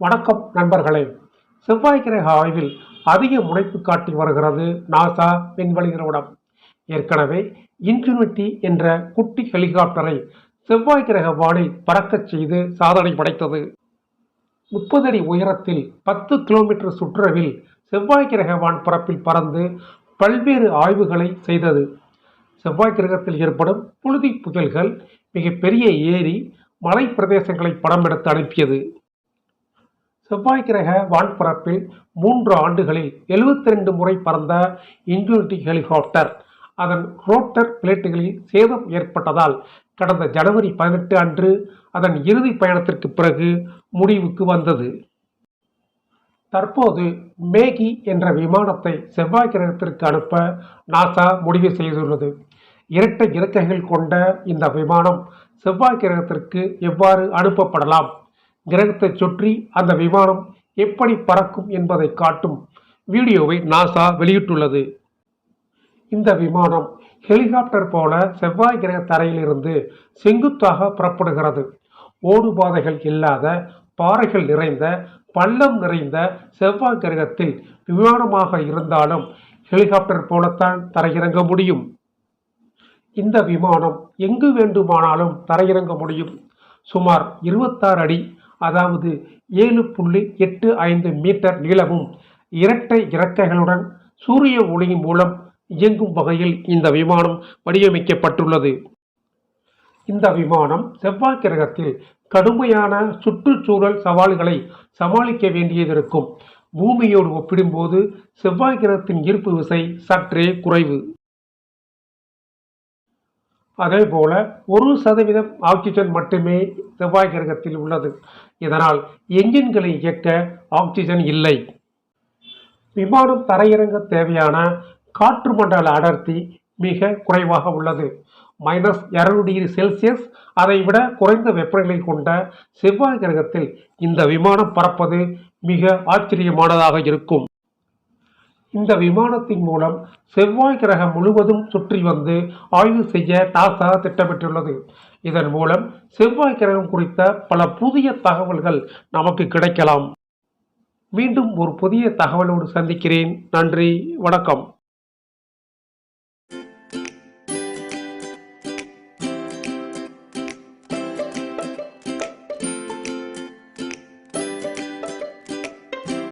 வணக்கம் நண்பர்களே. செவ்வாய் கிரக ஆய்வில் அதிக முனைப்பு காட்டி வருகிறது நாசா விண்வெளி நிறுவனம். ஏற்கனவே இன்ஃபினிட்டி என்ற குட்டி ஹெலிகாப்டரை செவ்வாய் கிரக வானில் பறக்கச் செய்து சாதனை படைத்தது. முப்பது அடி உயரத்தில் பத்து கிலோமீட்டர் சுற்றளவில் செவ்வாய் கிரக வான் பரப்பில் பறந்து பல்வேறு ஆய்வுகளை செய்தது. செவ்வாய் கிரகத்தில் ஏற்படும் புழுதி புயல்கள் மிகப்பெரிய ஏரி மலை பிரதேசங்களை படம் எடுத்து அனுப்பியது. செவ்வாய் கிரக வான்பரப்பில் மூன்று ஆண்டுகளில் 72 முறை பறந்த இன்ஃபினிட்டி ஹெலிகாப்டர். அதன் ரோட்டர் பிளேட்டுகளில் சேதம் ஏற்பட்டதால் கடந்த ஜனவரி பதினெட்டு அன்று அதன் இறுதி பயணத்திற்கு பிறகு முடிவுக்கு வந்தது. தற்போது மேகி என்ற விமானத்தை செவ்வாய் கிரகத்திற்கு அனுப்ப நாசா முடிவு செய்துள்ளது. இரட்டை இறக்கைகள் கொண்ட இந்த விமானம் செவ்வாய் கிரகத்திற்கு எவ்வாறு அனுப்பப்படலாம்? கிரகத்தை சுற்றி அந்த விமானம் எப்படி பறக்கும் என்பதை காட்டும் வீடியோவை நாசா வெளியிட்டுள்ளது. இந்த விமானம் ஹெலிகாப்டர் போல செவ்வாய் கிரக தரையிலிருந்து செங்குத்தாக புறப்படுகிறது. ஓடுபாதைகள் இல்லாத பாறைகள் நிறைந்த பள்ளம் நிறைந்த செவ்வாய் கிரகத்தில் விமானமாக இருந்தாலும் ஹெலிகாப்டர் போலத்தான் தரையிறங்க முடியும். இந்த விமானம் எங்கு வேண்டுமானாலும் தரையிறங்க முடியும். சுமார் இருபத்தாறு அடி அதாவது ஏழு புள்ளி எட்டு ஐந்து மீட்டர் நீளமும் இரட்டை இறக்கைகளுடன் சூரிய ஒளியின் மூலம் இயங்கும் வகையில் இந்த விமானம் வடிவமைக்கப்பட்டுள்ளது. இந்த விமானம் செவ்வாய் கிரகத்தில் கடுமையான சுற்றுச்சூழல் சவால்களை சமாளிக்க வேண்டியதிருக்கும் பூமியோடு ஒப்பிடும்போது செவ்வாய் கிரகத்தின் ஈர்ப்பு விசை சற்றே குறைவு. அதே போல ஒரு சதவீதம் ஆக்சிஜன் மட்டுமே செவ்வாய் கிரகத்தில் உள்ளது. இதனால் என்ஜின்களை இயக்க ஆக்சிஜன் இல்லை. விமானம் தரையிறங்க தேவையான காற்று மண்டல அடர்த்தி மிக குறைவாக உள்ளது. மைனஸ் இரநூறு டிகிரி செல்சியஸ் அதை விட குறைந்த வெப்பநிலை கொண்ட செவ்வாய் கிரகத்தில் இந்த விமானம் பறப்பது மிக ஆச்சரியமானதாக இருக்கும். இந்த விமானத்தின் மூலம் செவ்வாய் கிரகம் முழுவதும் சுற்றி வந்து ஆய்வு செய்ய நாசா திட்டமிட்டுள்ளது. இதன் மூலம் செவ்வாய் கிரகம் குறித்த பல புதிய தகவல்கள் நமக்கு கிடைக்கலாம். மீண்டும் ஒரு புதிய தகவலோடு சந்திக்கிறேன். நன்றி வணக்கம்.